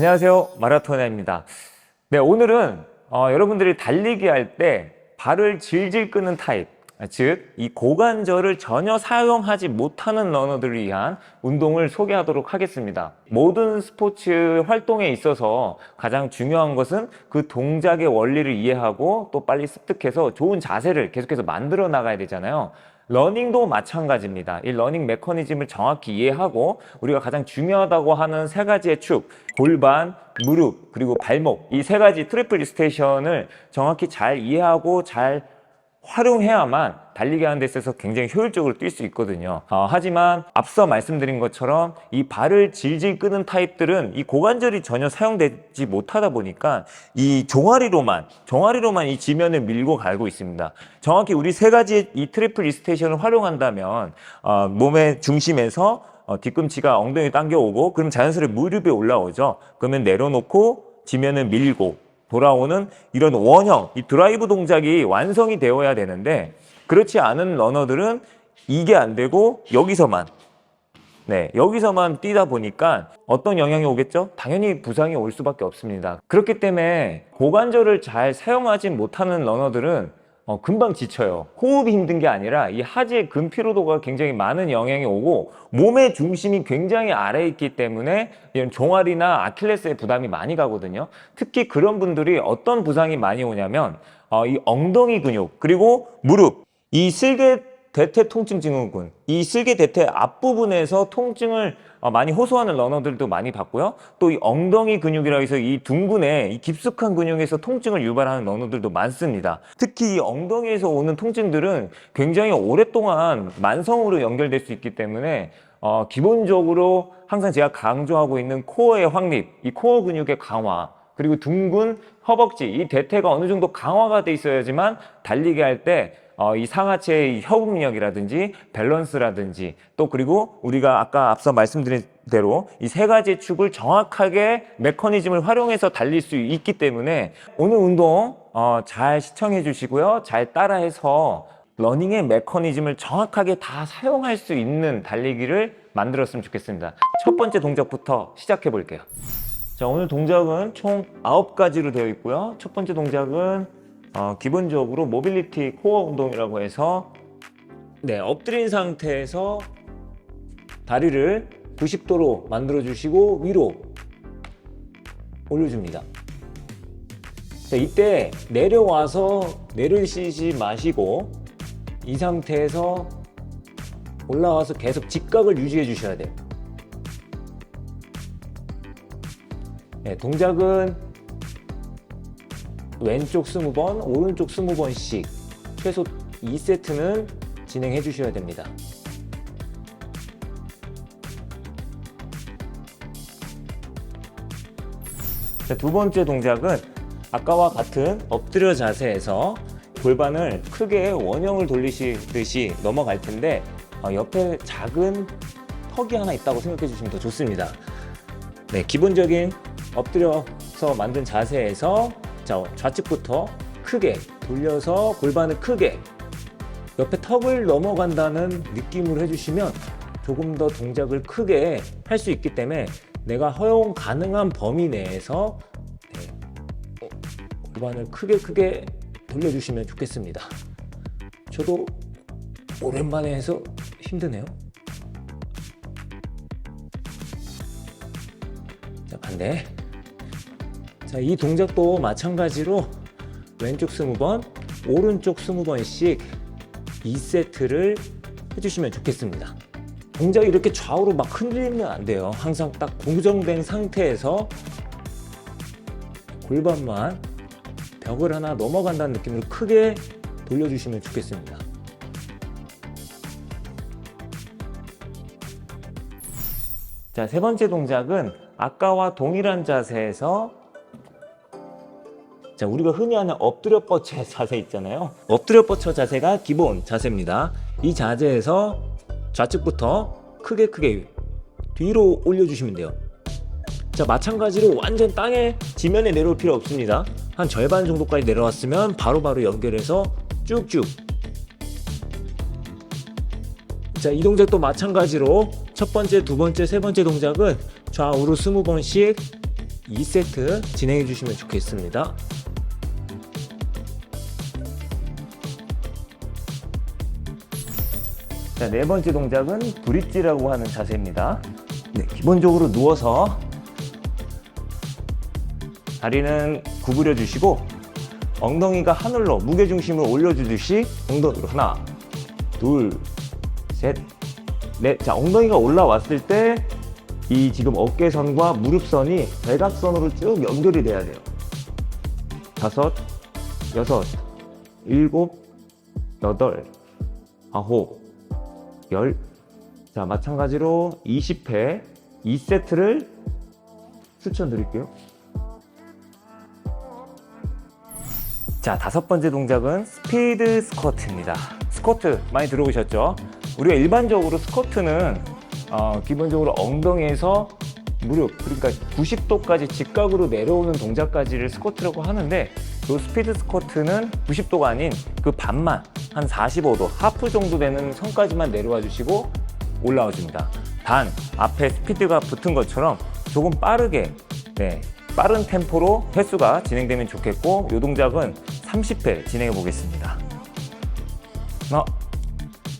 안녕하세요. 마라토나입니다. 네, 오늘은 어, 여러분들이 달리기 할 때 발을 질질 끄는 타입, 아, 즉, 이 고관절을 전혀 사용하지 못하는 러너들을 위한 운동을 소개하도록 하겠습니다. 모든 스포츠 활동에 있어서 가장 중요한 것은 그 동작의 원리를 이해하고 또 빨리 습득해서 좋은 자세를 계속해서 만들어 나가야 되잖아요. 러닝도 마찬가지입니다. 이 러닝 메커니즘을 정확히 이해하고 우리가 가장 중요하다고 하는 세 가지의 축, 골반, 무릎, 그리고 발목, 이 세 가지 트리플 스테이션을 정확히 잘 이해하고 잘 활용해야만 달리기 하는 데 있어서 굉장히 효율적으로 뛸 수 있거든요. 어, 하지만 앞서 말씀드린 것처럼 이 발을 질질 끄는 타입들은 이 고관절이 전혀 사용되지 못하다 보니까 이 종아리로만 종아리로만 이 지면을 밀고 갈고 있습니다. 정확히 우리 세 가지 이 트리플 리스테이션을 활용한다면 어, 몸의 중심에서 어, 뒤꿈치가 엉덩이 당겨오고 그럼 자연스레 무릎에 올라오죠. 그러면 내려놓고 지면을 밀고 돌아오는 이런 원형, 이 드라이브 동작이 완성이 되어야 되는데 그렇지 않은 러너들은 이게 안 되고 여기서만 네, 여기서만 뛰다 보니까 어떤 영향이 오겠죠? 당연히 부상이 올 수밖에 없습니다. 그렇기 때문에 고관절을 잘 사용하지 못하는 러너들은 어, 금방 지쳐요. 호흡이 힘든 게 아니라 이 하지의 근피로도가 굉장히 많은 영향이 오고 몸의 중심이 굉장히 아래에 있기 때문에 이런 종아리나 아킬레스에 부담이 많이 가거든요. 특히 그런 분들이 어떤 부상이 많이 오냐면 어, 이 엉덩이 근육 그리고 무릎 이 슬개 대퇴 통증 증후군 이 슬개 대퇴 앞부분에서 통증을 어, 많이 호소하는 러너들도 많이 봤고요. 또 이 엉덩이 근육이라 해서 이 둥근에 이 깊숙한 근육에서 통증을 유발하는 러너들도 많습니다. 특히 이 엉덩이에서 오는 통증들은 굉장히 오랫동안 만성으로 연결될 수 있기 때문에 어, 기본적으로 항상 제가 강조하고 있는 코어의 확립, 이 코어 근육의 강화, 그리고 둥근 허벅지, 이 대퇴가 어느 정도 강화가 돼 있어야지만 달리기 할때 어, 이 상하체의 협응력이라든지 밸런스라든지 또 그리고 우리가 아까 앞서 말씀드린 대로 이 세 가지 축을 정확하게 메커니즘을 활용해서 달릴 수 있기 때문에 오늘 운동 어, 잘 시청해 주시고요. 잘 따라해서 러닝의 메커니즘을 정확하게 다 사용할 수 있는 달리기를 만들었으면 좋겠습니다. 첫 번째 동작부터 시작해 볼게요. 자, 오늘 동작은 총 9가지로 되어 있고요. 첫 번째 동작은 어, 기본적으로 모빌리티 코어 운동이라고 해서 네, 엎드린 상태에서 다리를 90도로 만들어 주시고 위로 올려줍니다. 자, 이때 내려와서 내리시지 마시고 이 상태에서 올라와서 계속 직각을 유지해 주셔야 돼요. 네, 동작은 왼쪽 20번, 오른쪽 20번씩 최소 2세트는 진행해 주셔야 됩니다. 자, 두 번째 동작은 아까와 같은 엎드려 자세에서 골반을 크게 원형을 돌리시듯이 넘어갈 텐데 어, 옆에 작은 턱이 하나 있다고 생각해 주시면 더 좋습니다. 네, 기본적인 엎드려서 만든 자세에서 자, 좌측부터 크게 돌려서 골반을 크게 옆에 턱을 넘어간다는 느낌으로 해주시면 조금 더 동작을 크게 할 수 있기 때문에 내가 허용 가능한 범위 내에서 네, 어, 골반을 크게 크게 돌려주시면 좋겠습니다. 저도 오랜만에 해서 힘드네요. 자, 반대. 자, 이 동작도 마찬가지로 왼쪽 20번, 오른쪽 20번씩 2세트를 해주시면 좋겠습니다. 동작이 이렇게 좌우로 막 흔들리면 안 돼요. 항상 딱 고정된 상태에서 골반만 벽을 하나 넘어간다는 느낌으로 크게 돌려주시면 좋겠습니다. 자, 세 번째 동작은 아까와 동일한 자세에서 자, 우리가 흔히 하는 엎드려 뻗쳐 자세 있잖아요. 엎드려 뻗쳐 자세가 기본 자세입니다. 이 자세에서 좌측부터 크게 크게 뒤로 올려주시면 돼요. 자, 마찬가지로 완전 땅에 지면에 내려올 필요 없습니다. 한 절반 정도까지 내려왔으면 바로바로 연결해서 쭉쭉. 자, 이 동작도 마찬가지로 첫 번째, 두 번째, 세 번째 동작은 좌우로 20번씩 2세트 진행해 주시면 좋겠습니다. 자, 네 번째 동작은 브릿지라고 하는 자세입니다. 네, 기본적으로 누워서 다리는 구부려 주시고 엉덩이가 하늘로 무게 중심을 올려주듯이 엉덩이로 하나, 둘, 셋, 넷. 자, 엉덩이가 올라왔을 때 이 지금 어깨선과 무릎선이 대각선으로 쭉 연결이 돼야 돼요. 다섯, 여섯, 일곱, 여덟, 아홉, 열. 자, 마찬가지로 20회 2세트를 추천드릴게요. 자, 다섯 번째 동작은 스피드 스쿼트입니다. 스쿼트 많이 들어보셨죠? 우리가 일반적으로 스쿼트는 어, 기본적으로 엉덩이에서 무릎, 그러니까 90도까지 직각으로 내려오는 동작까지를 스쿼트라고 하는데 이 스피드 스쿼트는 90도가 아닌 그 반만 한 45도 하프 정도 되는 선까지만 내려와 주시고 올라와 줍니다. 단 앞에 스피드가 붙은 것처럼 조금 빠르게 네, 빠른 템포로 횟수가 진행되면 좋겠고 이 동작은 30회 진행해 보겠습니다. 하나,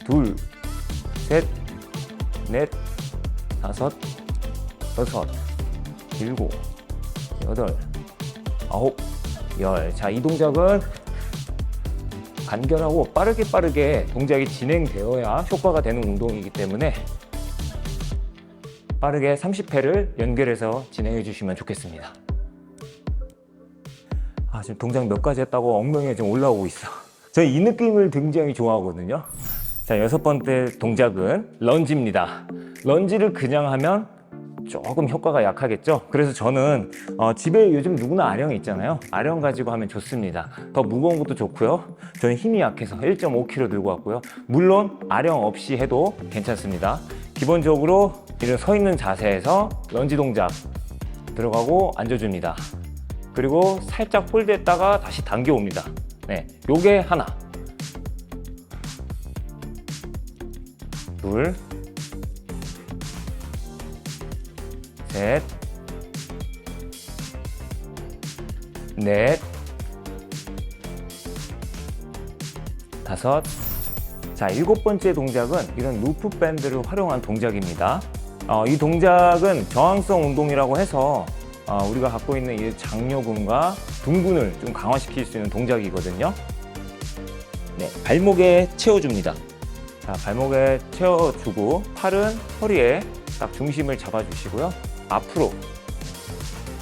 둘, 셋, 넷, 다섯, 여섯, 일곱, 여덟, 아홉, 열. 자, 이 동작은 간결하고 빠르게 빠르게 동작이 진행되어야 효과가 되는 운동이기 때문에 빠르게 30회를 연결해서 진행해 주시면 좋겠습니다. 아, 지금 동작 몇 가지 했다고 엉덩이가 지금 올라오고 있어. 저 이 느낌을 굉장히 좋아하거든요. 자, 여섯 번째 동작은 런지입니다. 런지를 그냥 하면 조금 효과가 약하겠죠. 그래서 저는 어, 집에 요즘 누구나 아령이 있잖아요. 아령 가지고 하면 좋습니다. 더 무거운 것도 좋고요. 저는 힘이 약해서 1.5kg 들고 왔고요. 물론 아령 없이 해도 괜찮습니다. 기본적으로 이런 서 있는 자세에서 런지 동작 들어가고 앉아줍니다. 그리고 살짝 홀드했다가 다시 당겨옵니다. 네, 요게 하나. 둘, 셋, 넷, 다섯. 자, 일곱 번째 동작은 이런 루프 밴드를 활용한 동작입니다. 어, 이 동작은 저항성 운동이라고 해서 어, 우리가 갖고 있는 이 장요근과 둥근을 좀 강화시킬 수 있는 동작이거든요. 네, 발목에 채워줍니다. 자, 발목에 채워주고 팔은 허리에 딱 중심을 잡아주시고요. 앞으로,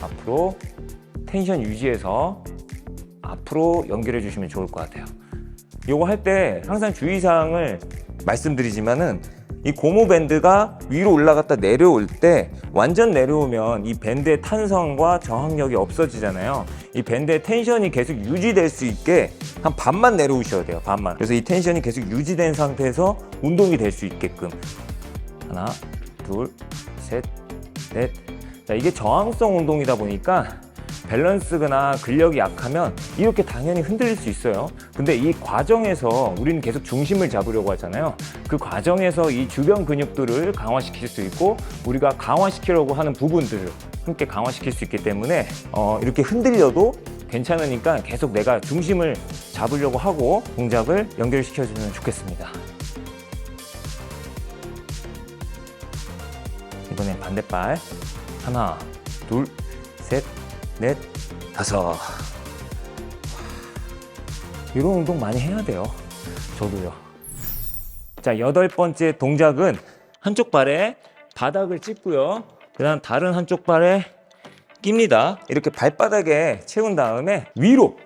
앞으로 텐션 유지해서 앞으로 연결해 주시면 좋을 것 같아요. 요거 할 때 항상 주의사항을 말씀드리지만은 이 고무 밴드가 위로 올라갔다 내려올 때 완전 내려오면 이 밴드의 탄성과 저항력이 없어지잖아요. 이 밴드의 텐션이 계속 유지될 수 있게 한 반만 내려오셔야 돼요. 반만. 그래서 이 텐션이 계속 유지된 상태에서 운동이 될 수 있게끔 하나, 둘, 셋, 넷. 자, 이게 저항성 운동이다 보니까 밸런스나 근력이 약하면 이렇게 당연히 흔들릴 수 있어요. 근데 이 과정에서 우리는 계속 중심을 잡으려고 하잖아요. 그 과정에서 이 주변 근육들을 강화시킬 수 있고 우리가 강화시키려고 하는 부분들을 함께 강화시킬 수 있기 때문에 어, 이렇게 흔들려도 괜찮으니까 계속 내가 중심을 잡으려고 하고 동작을 연결시켜주면 좋겠습니다. 이번엔 반대발 하나 둘셋 넷, 다섯. 이런 운동 많이 해야 돼요. 저도요. 자, 여덟 번째 동작은 한쪽 발에 바닥을 찝고요. 그 다음 다른 한쪽 발에 낍니다. 이렇게 발바닥에 채운 다음에 위로,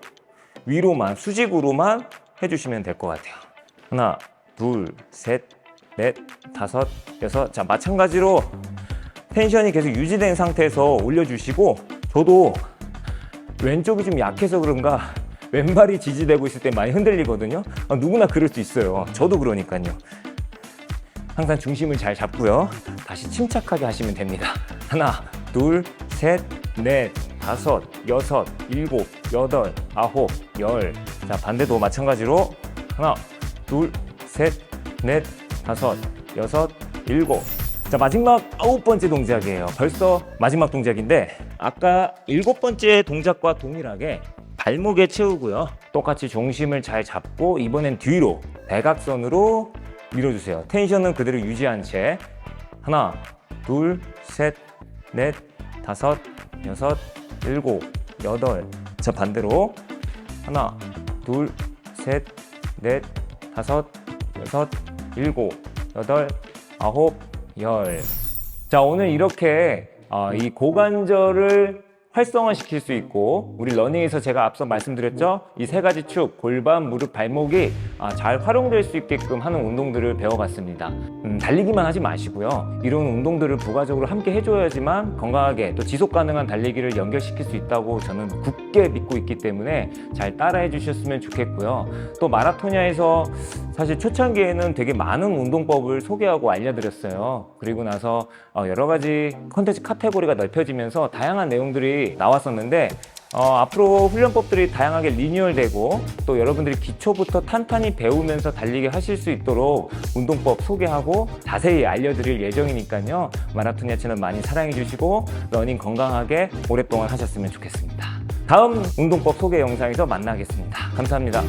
위로만, 수직으로만 해주시면 될 것 같아요. 하나, 둘, 셋, 넷, 다섯, 여섯. 자, 마찬가지로 텐션이 계속 유지된 상태에서 올려주시고 저도 왼쪽이 좀 약해서 그런가 왼발이 지지되고 있을 때 많이 흔들리거든요. 아, 누구나 그럴 수 있어요. 저도 그러니까요. 항상 중심을 잘 잡고요. 다시 침착하게 하시면 됩니다. 하나, 둘, 셋, 넷, 다섯, 여섯, 일곱, 여덟, 아홉, 열. 자, 반대도 마찬가지로 하나, 둘, 셋, 넷, 다섯, 여섯, 일곱, 자, 마지막 아홉 번째 동작이에요. 벌써 마지막 동작인데 아까 일곱 번째 동작과 동일하게 발목에 채우고요. 똑같이 중심을 잘 잡고 이번엔 뒤로 대각선으로 밀어주세요. 텐션은 그대로 유지한 채 하나, 둘, 셋, 넷, 다섯, 여섯, 일곱, 여덟. 자 반대로 하나, 둘, 셋, 넷, 다섯, 여섯, 일곱, 여덟, 아홉, 열. 자, 오늘 이렇게 어, 이 고관절을 활성화시킬 수 있고 우리 러닝에서 제가 앞서 말씀드렸죠 이 세 가지 축 골반 무릎 발목이 아, 잘 활용될 수 있게끔 하는 운동들을 배워봤습니다. 음, 달리기만 하지 마시고요. 이런 운동들을 부가적으로 함께 해줘야지만 건강하게 또 지속 가능한 달리기를 연결시킬 수 있다고 저는 굳게 믿고 있기 때문에 잘 따라해 주셨으면 좋겠고요. 또 마라토니아에서 사실 초창기에는 되게 많은 운동법을 소개하고 알려드렸어요. 그리고 나서 어, 여러 가지 컨텐츠 카테고리가 넓혀지면서 다양한 내용들이 나왔었는데 어, 앞으로 훈련법들이 다양하게 리뉴얼되고 또 여러분들이 기초부터 탄탄히 배우면서 달리기 하실 수 있도록 운동법 소개하고 자세히 알려드릴 예정이니까요. 마라토니아 채널 많이 사랑해 주시고 러닝 건강하게 오랫동안 하셨으면 좋겠습니다. 다음 운동법 소개 영상에서 만나겠습니다. 감사합니다.